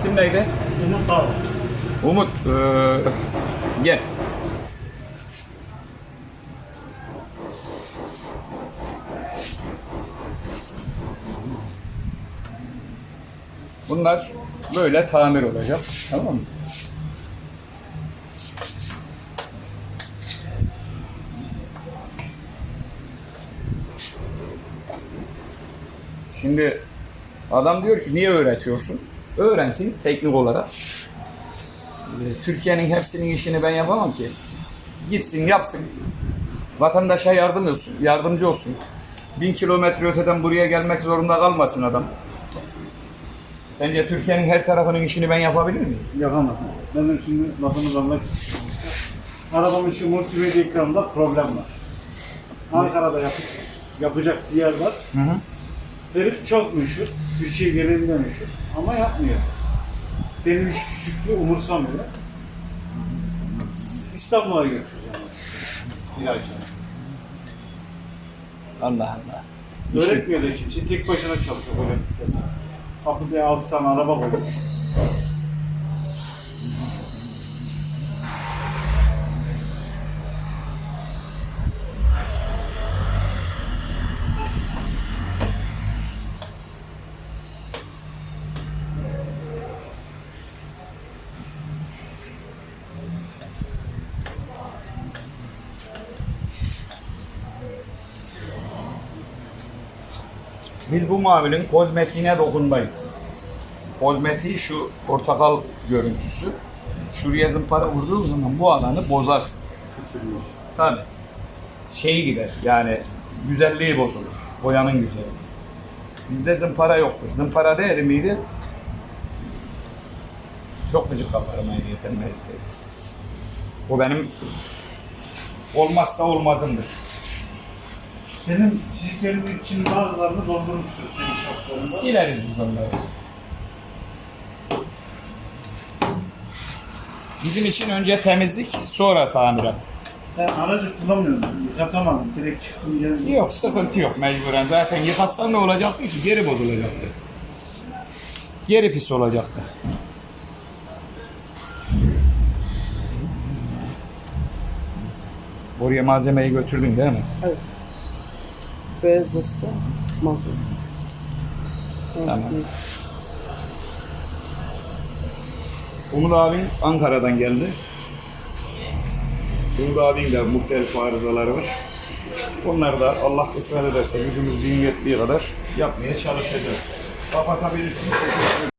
İsim neydi? Umut Dağ. Umut. eee, gel. Bunlar böyle tamir olacak. Tamam mı? Şimdi adam diyor ki niye öğretiyorsun? Öğrensin teknik olarak. Ee, Türkiye'nin hepsinin işini ben yapamam ki. Gitsin yapsın. Vatandaşa yardım olsun, yardımcı olsun. Bin kilometre öteden buraya gelmek zorunda kalmasın adam. Sence Türkiye'nin her tarafının işini ben yapabilir miyim? Yapamadım. Benim şimdi bölmek istiyorum. Arabamın şu multimedya ekranında problem var. Ankara'da yap yapacak bir yer var. Hı hı. Herif çok meşhur. Türkiye genelinde meşhur. Ama yapmıyor. Benim iş küçüklüğü umursamıyor. İstanbul'a götüreceğim. Sonra. Allah Allah. İşi- Öğretmiyor da kimse. Tek başına çalışıyor öğrettiklerinde. Kapıda altı tane araba koymuş. Biz bu mavinin kozmetiğine dokunmayız. Kozmetiği şu portakal görüntüsü. Şuraya zımpara vurduğun zaman bu alanı bozarsın. Tabii. Şey gider yani güzelliği bozulur. Boyanın güzelliği. Bizde zımpara yoktur. Zımpara değeri miydi? Çok gıcık kaparım ayrıyeten. O benim olmazsa olmazımdır. Senin çiziklerin için bazılarını doldurmuştur senin şaplarında. Sileriz biz onları. Bizim için önce temizlik, sonra tamirat. Ben aracı kullanmıyorum. Yıkatamadım. Direkt çıktım geldim. Yok, sıkıntı yok mecburen. Zaten yıkatsan ne olacaktı ki? Geri bozulacaktı. Geri pis olacaktı. Oraya malzemeyi götürdün değil mi? Evet. Basta mazot. Tamam. Umut abin Ankara'dan geldi. Umut abin de muhtelif arızaları var. Onları da Allah kısmet ederse gücümüz din yettiği kadar yapmaya çalışacağız. Kapatabilirsiniz.